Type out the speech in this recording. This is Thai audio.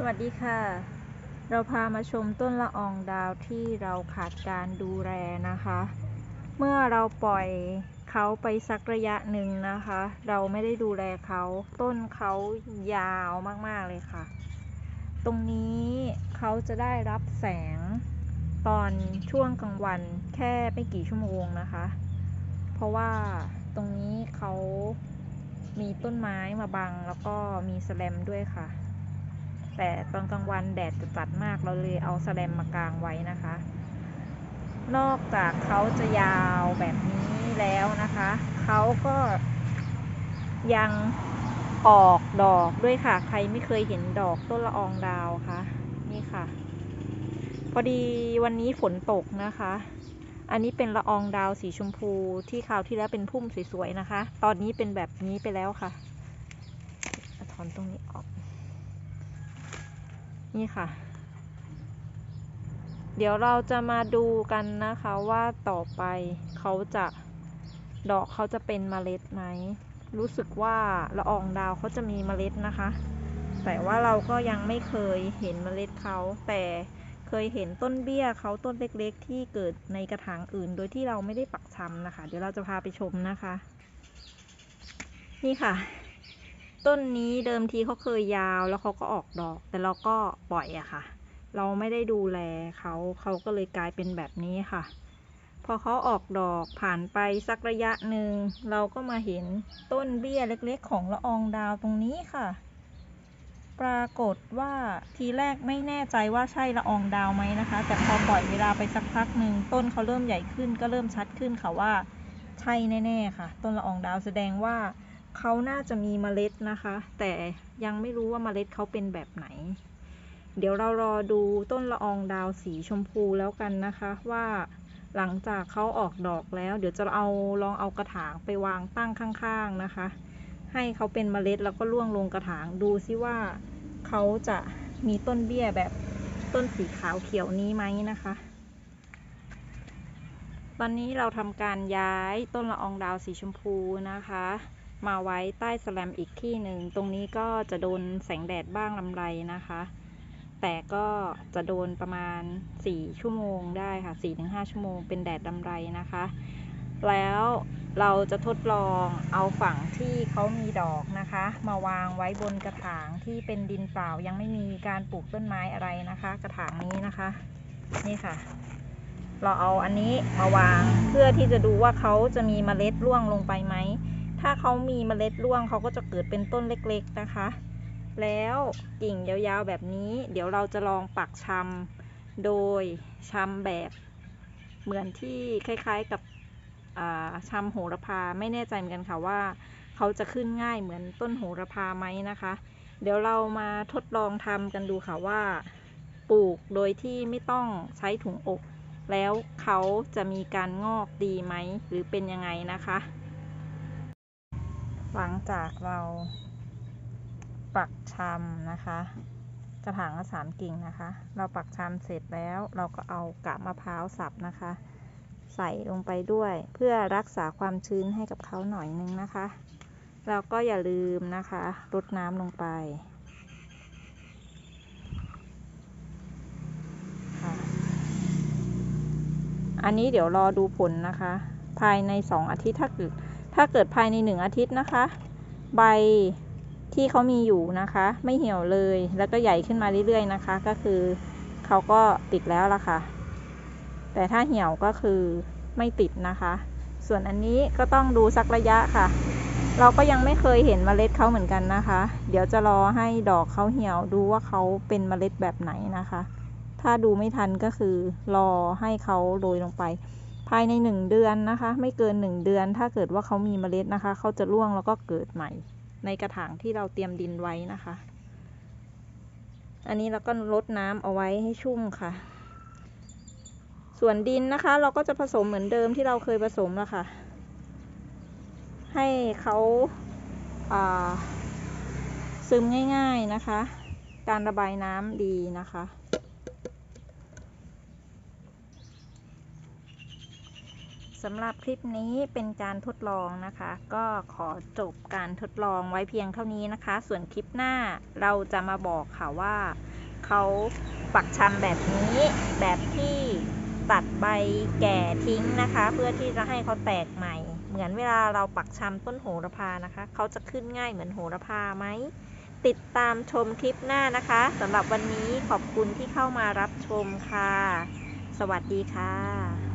สวัสดีค่ะ เราพามาชมต้นละอองดาวที่เราขาดการดูแลนะคะ เมื่อเราปล่อยเขาไปสักระยะหนึ่งนะคะ เราไม่ได้ดูแลเขาต้นเขายาวมากๆเลยค่ะ ตรงนี้เขาจะได้รับแสงตอนช่วงกลางวันแค่ไม่กี่ชั่วโมงนะคะ เพราะว่าตรงนี้เขามีต้นไม้มาบังแล้วก็มีแสแลมด้วยค่ะ แต่ตอนกลางวันแดดจะจัดมากเราเลยเอาแสแลมมากางไว้นะคะ นอกจากเขาจะยาวแบบนี้แล้วนะคะ เขาก็ยังออกดอกด้วยค่ะ ใครไม่เคยเห็นดอกต้นละอองดาวคะนี่ค่ะ พอดีวันนี้ฝนตกนะคะ อันนี้เป็นละอองดาวสีชมพูที่คราวที่แล้วเป็นพุ่มสวยๆนะคะ ตอนนี้เป็นแบบนี้ไปแล้วค่ะถอนตรงนี้ออก นี่ค่ะ เดี๋ยวเราจะมาดูกันนะคะว่าต่อไปเขาจะดอกเขาจะเป็นเมล็ดไหม รู้สึกว่าละอองดาวเขาจะมีเมล็ดนะคะ แต่ว่าเราก็ยังไม่เคยเห็นเมล็ดเขาแต่เคยเห็นต้นเบี้ยเขาต้นเล็กๆ ที่เกิดในกระถางอื่น โดยที่เราไม่ได้ปักชำนะคะ เดี๋ยวเราจะพาไปชมนะคะ นี่ค่ะ ต้นนี้เดิมทีเขาเคยยาวแล้วเขาก็ออกดอก แต่เราก็ปล่อยอะค่ะ เราไม่ได้ดูแลเขาเขาก็เลยกลายเป็นแบบนี้ค่ะ พอเขาออกดอกผ่านไปสักระยะหนึ่งเราก็มาเห็นต้นเบี้ยเล็กๆ ของละอองดาวตรงนี้ค่ะ ปรากฏว่าทีแรกไม่แน่ใจว่าใช่ละอองดาวไหมนะคะ แต่พอปล่อยเวลาไปสักพักหนึ่งต้นเขาเริ่มใหญ่ขึ้นก็เริ่มชัดขึ้นค่ะว่า ใช่แน่ๆค่ะ ต้นละอองดาวแสดงว่า เขาน่าจะมีเมล็ดนะคะ แต่ยังไม่รู้ว่าเมล็ดเขาเป็นแบบไหน เดี๋ยวเรารอดูต้นละอองดาวสีชมพูแล้วกันนะคะว่าหลังจากเขาออกดอกแล้ว เดี๋ยวจะเอาลองเอากระถางไปวางตั้งข้างๆนะคะ ให้เขาเป็นเมล็ดแล้วก็ร่วงลงกระถางดูซิว่าเขาจะมีต้นเบี้ยแบบต้นสีขาวเขียวนี้ไหมนะคะ ตอนนี้เราทำการย้ายต้นละอองดาวสีชมพูนะคะ มาไว้ใต้สแลมอีกที่หนึ่ง ตรงนี้ก็จะโดนแสงแดดบ้างลำไรนะคะ แต่ก็จะโดนประมาณ 4 ชั่วโมงได้ค่ะ 4-5 ชั่วโมงเป็นแดดลำไรนะคะ แล้วเราจะทดลองเอาฝั่งที่เขามีดอกนะคะ มาวางไว้บนกระถางที่เป็นดินเปล่ายังไม่มีการปลูกต้นไม้อะไรนะคะ กระถางนี้นะคะ นี่ค่ะ เราเอาอันนี้มาวางเพื่อที่จะดูว่าเขาจะมีเมล็ดร่วงลงไปไหม ถ้าเขามีเมล็ดร่วงเขาก็จะเกิดเป็นต้นเล็กๆนะคะ แล้วกิ่งยาวๆแบบนี้ เดี๋ยวเราจะลองปักชำโดยชำแบบเหมือนที่คล้ายๆกับชำโหระพาไม่แน่ใจเหมือนกันค่ะว่าเขาจะขึ้นง่ายเหมือนต้นโหระพาไหมนะคะ เดี๋ยวเรามาทดลองทำกันดูค่ะว่าปลูกโดยที่ไม่ต้องใช้ถุงอก แล้วเขาจะมีการงอกดีไหมหรือเป็นยังไงนะคะ หลังจากเราปักชำนะคะ กระถางละสามกิ่งนะคะ เราปักชำเสร็จแล้วเราก็เอากาบมะพร้าวสับนะคะ ใส่ลงไปด้วยเพื่อรักษาความชื้นให้กับเขาหน่อยนึงนะคะ เราก็อย่าลืมนะคะรดน้ำลงไปอันนี้เดี๋ยวรอดูผลนะคะ ภายในสองอาทิตย์ถ้าเกิด ถ้าเกิดภายในหนึ่งอาทิตย์นะคะ ใบที่เขามีอยู่นะคะ ไม่เหี่ยวเลยแล้วก็ใหญ่ขึ้นมาเรื่อยๆนะคะ ก็คือเขาก็ติดแล้วล่ะค่ะ แต่ถ้าเหี่ยวก็คือไม่ติดนะคะ ส่วนอันนี้ก็ต้องดูสักระยะค่ะ เราก็ยังไม่เคยเห็นเมล็ดเขาเหมือนกันนะคะ เดี๋ยวจะรอให้ดอกเขาเหี่ยวดูว่าเขาเป็นเมล็ดแบบไหนนะคะ ถ้าดูไม่ทันก็คือรอให้เขาโรยลงไป ภายในหนึ่งเดือนนะคะ ไม่เกินหนึ่งเดือน ถ้าเกิดว่าเขามีเมล็ดนะคะ เขาจะร่วงแล้วก็เกิดใหม่ ในกระถางที่เราเตรียมดินไว้นะคะ อันนี้เราก็ลดน้ำเอาไว้ให้ชุ่มค่ะ ส่วนดินนะคะ เราก็จะผสมเหมือนเดิมที่เราเคยผสมแล้วค่ะ ให้เขาซึมง่าย ๆนะคะ การระบายน้ำดีนะคะ สำหรับคลิปนี้เป็นการทดลองนะคะ ก็ขอจบการทดลองไว้เพียงเท่านี้นะคะ ส่วนคลิปหน้าเราจะมาบอกค่ะว่า เขาปักชำแบบนี้แบบที่ตัดใบแก่ทิ้งนะคะ เพื่อที่จะให้เขาแตกใหม่ เหมือนเวลาเราปักชำต้นโหระพานะคะ เขาจะขึ้นง่ายเหมือนโหระพาไหมติดตามชมคลิปหน้านะคะสำหรับวันนี้ขอบคุณที่เข้ามารับชมค่ะ สวัสดีค่ะ